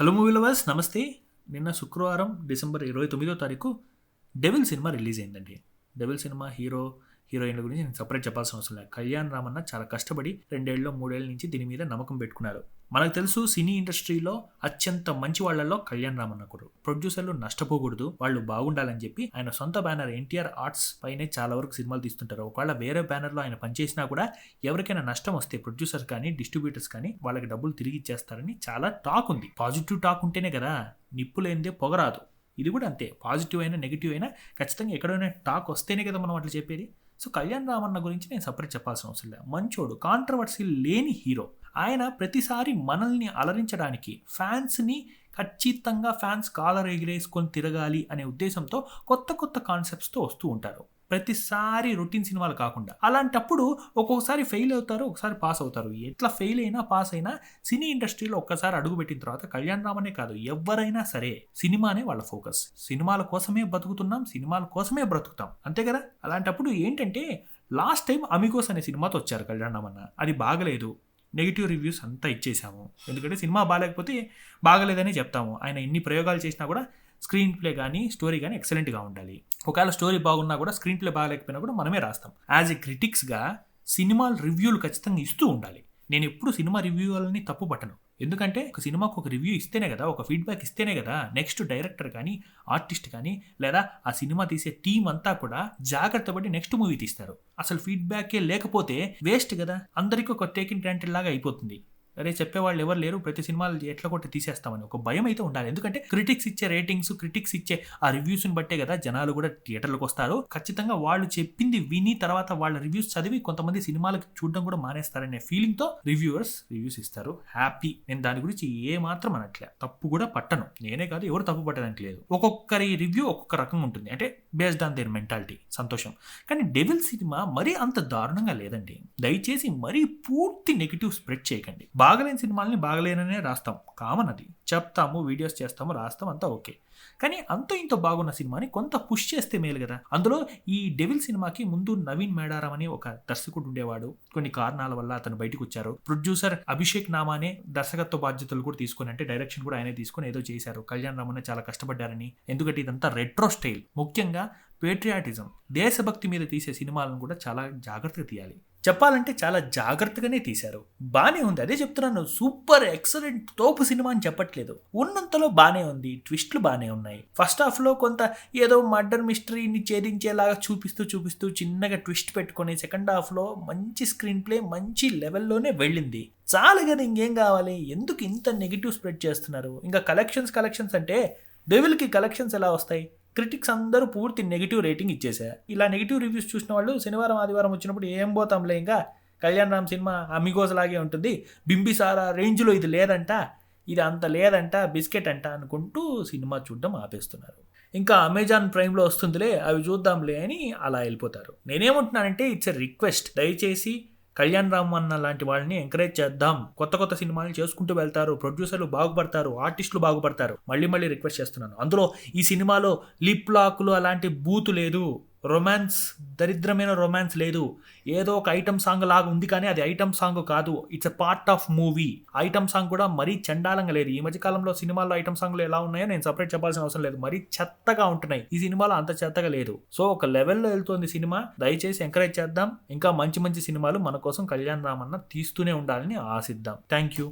Hello movie lovers నమస్తే. నిన్న శుక్రవారం డిసెంబర్ ఇరవై తొమ్మిదో తారీఖు డెవిల్ సినిమా రిలీజ్ అయిందండి. డెవిల్ సినిమా హీరో హీరోయిన్ల గురించి నేను సపరేట్ చెప్పాల్సిన అవసరం లేదు. కళ్యాణ్ రామన్న చాలా కష్టపడి రెండేళ్ళు మూడేళ్ళ నుంచి దీని మీద నమ్మకం పెట్టుకున్నారు మనకు తెలుసు సినీ ఇండస్ట్రీలో అత్యంత మంచి వాళ్ళలో కళ్యాణ్ రామన్న ఒకరు ప్రొడ్యూసర్లు నష్టపోకూడదు వాళ్ళు బాగుండాలని చెప్పి ఆయన సొంత బ్యానర్ ఎన్టీఆర్ ఆర్ట్స్ పైనే చాలా వరకు సినిమాలు తీస్తుంటారు. ఒకవేళ వేరే బ్యానర్లో ఆయన పనిచేసినా కూడా ఎవరికైనా నష్టం వస్తే ప్రొడ్యూసర్స్ కానీ డిస్ట్రిబ్యూటర్స్ కానీ వాళ్ళకి డబ్బులు తిరిగి ఇచ్చేస్తారని చాలా టాక్ ఉంది. పాజిటివ్ టాక్ ఉంటేనే కదా నిప్పు లేనిదే పొగరాదు. ఇది కూడా అంతే. పాజిటివ్ అయినా నెగిటివ్ అయినా ఖచ్చితంగా ఎక్కడైనా టాక్ వస్తేనే కదా మనం అట్లా చెప్పేది. సో కళ్యాణ్ రామన్న గురించి నేను సపరేట్ చెప్పాల్సిన అవసరం లేదు. మంచోడు కాంట్రవర్సీ లేని హీరో ఆయన ప్రతిసారి మనల్ని అలరించడానికి ఫ్యాన్స్ని ఖచ్చితంగా ఫ్యాన్స్ కాలర్ ఎగిరేసుకొని తిరగాలి అనే ఉద్దేశంతో కొత్త కొత్త కాన్సెప్ట్స్తో వస్తూ ఉంటారు. ప్రతిసారి రొటీన్ సినిమాలు కాకుండా. అలాంటప్పుడు ఒక్కొక్కసారి ఫెయిల్ అవుతారు ఒకసారి పాస్ అవుతారు. ఎట్లా ఫెయిల్ అయినా పాస్ అయినా సినీ ఇండస్ట్రీలో ఒక్కసారి అడుగుపెట్టిన తర్వాత కళ్యాణ్ రామనే కాదు ఎవరైనా సరే సినిమానే వాళ్ళ ఫోకస్. సినిమాల కోసమే బతుకుతున్నాం సినిమాల కోసమే బ్రతుకుతాం. అంతే కదా? అలాంటప్పుడు ఏంటంటే లాస్ట్ టైం అమిగోస్ అనే సినిమాతో వచ్చారు కళ్యాణ్ రామన్న. అది బాగలేదు. నెగిటివ్ రివ్యూస్ అంతా ఇచ్చేసాము. ఎందుకంటే సినిమా బాగాలేకపోతే బాగలేదని చెప్తాము. ఆయన ఎన్ని ప్రయోగాలు చేసినా కూడా స్క్రీన్ ప్లే కానీ స్టోరీ కానీ ఎక్సలెంట్గా ఉండాలి. ఒకవేళ స్టోరీ బాగున్నా కూడా స్క్రీన్ ప్లే బాగాలేకపోయినా కూడా మనమే రాస్తాం. యాజ్ ఎ క్రిటిక్స్గా సినిమాలు రివ్యూలు ఖచ్చితంగా ఇస్తూ ఉండాలి. నేను ఎప్పుడు సినిమా రివ్యూలని తప్పు పట్టను. ఎందుకంటే ఒక సినిమాకు ఒక రివ్యూ ఇస్తేనే కదా ఒక ఫీడ్బ్యాక్ ఇస్తేనే కదా నెక్స్ట్ డైరెక్టర్ కానీ ఆర్టిస్ట్ కానీ లేదా ఆ సినిమా తీసే టీం అంతా కూడా జాగ్రత్త పడి నెక్స్ట్ మూవీ తీస్తారు. అసలు ఫీడ్బ్యాకే లేకపోతే వేస్ట్ కదా. అందరికీ ఒక టేకింగ్ గ్రాంటెడ్ లాగా అయిపోతుంది. అరే చెప్పేవాళ్ళు ఎవరు లేరు. ప్రతి సినిమాలు ఎట్లా కొట్టి తీసేస్తామని ఒక భయం అయితే ఉండాలి. ఎందుకంటే క్రిటిక్స్ ఇచ్చే రేటింగ్స్ క్రిటిక్స్ ఇచ్చే ఆ రివ్యూస్ని బట్టే కదా జనాలు కూడా థియేటర్లకు వస్తారు. ఖచ్చితంగా వాళ్ళు చెప్పింది విని తర్వాత వాళ్ళ రివ్యూస్ చదివి కొంతమంది సినిమాలకు చూడడం కూడా మానేస్తారనే ఫీలింగ్తో రివ్యూవర్స్ రివ్యూస్ ఇస్తారు. హ్యాపీ నేను దాని గురించి ఏ మాత్రం అనట్లే. తప్పు కూడా పట్టను. నేనే కాదు ఎవరు తప్పు పట్టడానికి లేదు. ఒక్కొక్కరి రివ్యూ ఒక్కొక్క రకంగా ఉంటుంది. అంటే బేస్డ్ ఆన్ దేర్ మెంటాలిటీ సంతోషం. కానీ డెవిల్ సినిమా మరీ అంత దారుణంగా లేదండి. దయచేసి మరీ పూర్తి నెగిటివ్ స్ప్రెడ్ చేయకండి. బాగలేని సినిమాల్ని బాగలేననే రాస్తాం. కామన్ అది చెప్తాము వీడియోస్ చేస్తాము రాస్తాం అంతా ఓకే. కానీ అంత ఇంత బాగున్న సినిమాని కొంత పుష్ చేస్తే మేలు కదా. అందులో ఈ డెవిల్ సినిమాకి ముందు నవీన్ మేడారం అని ఒక దర్శకుడు ఉండేవాడు. కొన్ని కారణాల వల్ల అతను బయటకు వచ్చారు. ప్రొడ్యూసర్ అభిషేక్ నామానే దర్శకత్వ బాధ్యతలు కూడా తీసుకుని అంటే డైరెక్షన్ కూడా ఆయనే తీసుకొని ఏదో చేశారు. కళ్యాణ్ రామన్న చాలా కష్టపడ్డారని. ఎందుకంటే ఇదంతా రెట్రో స్టైల్. ముఖ్యంగా పేట్రియాటిజం. దేశభక్తి మీద తీసే సినిమాలను కూడా చాలా జాగ్రత్తగా తీయాలి. చెప్పాలంటే చాలా జాగ్రత్తగానే తీశారు. బానే ఉంది. అదే చెప్తున్నాను. సూపర్ ఎక్సలెంట్ తోపు సినిమా అని చెప్పట్లేదు. ఉన్నంతలో బానే ఉంది. ట్విస్ట్లు బానే ఉన్నాయి. ఫస్ట్ హాఫ్లో కొంత ఏదో మర్డర్ మిస్టరీని ఛేదించేలాగా చూపిస్తూ చూపిస్తూ చిన్నగా ట్విస్ట్ పెట్టుకొని సెకండ్ హాఫ్లో మంచి స్క్రీన్ ప్లే మంచి లెవెల్లోనే వెళ్ళింది. చాలు కదా ఇంకేం కావాలి? ఎందుకు ఇంత నెగిటివ్ స్ప్రెడ్ చేస్తున్నారు? ఇంకా కలెక్షన్స్ కలెక్షన్స్ అంటే డెవిల్కి కలెక్షన్స్ ఎలా వస్తాయి? క్రిటిక్స్ అందరూ పూర్తి నెగిటివ్ రేటింగ్ ఇచ్చేసారు ఇలా నెగిటివ్ రివ్యూస్ చూసిన వాళ్ళు శనివారం ఆదివారం వచ్చినప్పుడు ఏం పోతాంలే ఇంకా? కళ్యాణ్ రామ్ సినిమా అమిగోస్ లాగే ఉంటుంది. బింబిసారా రేంజ్లో ఇది లేదంట. ఇది అంత లేదంట బిస్కెట్ అంట అనుకుంటూ సినిమా చూడడం ఆపేస్తున్నారు. ఇంకా అమెజాన్ ప్రైమ్లో వస్తుందిలే అవి చూద్దాంలే అని అలా వెళ్ళిపోతారు. నేనేమంటున్నానంటే ఇట్స్ ఎ రిక్వెస్ట్. దయచేసి కళ్యాణ్ రామ్ అన్న లాంటి వాళ్ళని ఎంకరేజ్ చేద్దాం. కొత్త కొత్త సినిమాలు చేసుకుంటూ వెళ్తారు. ప్రొడ్యూసర్లు బాగుపడతారు. ఆర్టిస్టులు బాగుపడతారు. మళ్ళీ మళ్ళీ రిక్వెస్ట్ చేస్తున్నాను. అందులో ఈ సినిమాలో లిప్ లాక్లు అలాంటి బూతు లేదు. రొమాన్స్ దరిద్రమైన రొమాన్స్ లేదు. ఏదో ఒక ఐటమ్ సాంగ్ లాగా ఉంది కానీ అది ఐటమ్ సాంగ్ కాదు. It's a part of movie item song కూడా మరీ చండాలంగా లేదు. ఈ మధ్యకాలంలో సినిమాల్లో ఐటమ్ సాంగ్లు ఎలా ఉన్నాయో నేను సపరేట్ చెప్పాల్సిన అవసరం లేదు. మరీ చెత్తగా ఉంటున్నాయి. ఈ సినిమాలో అంత చెత్తగా లేదు. సో ఒక లెవెల్లో వెళ్తుంది సినిమా. దయచేసి ఎంకరేజ్ చేద్దాం. ఇంకా మంచి మంచి సినిమాలు మన కోసం కళ్యాణ్ రామన్న తీస్తూనే ఉండాలని ఆశిద్దాం. Thank you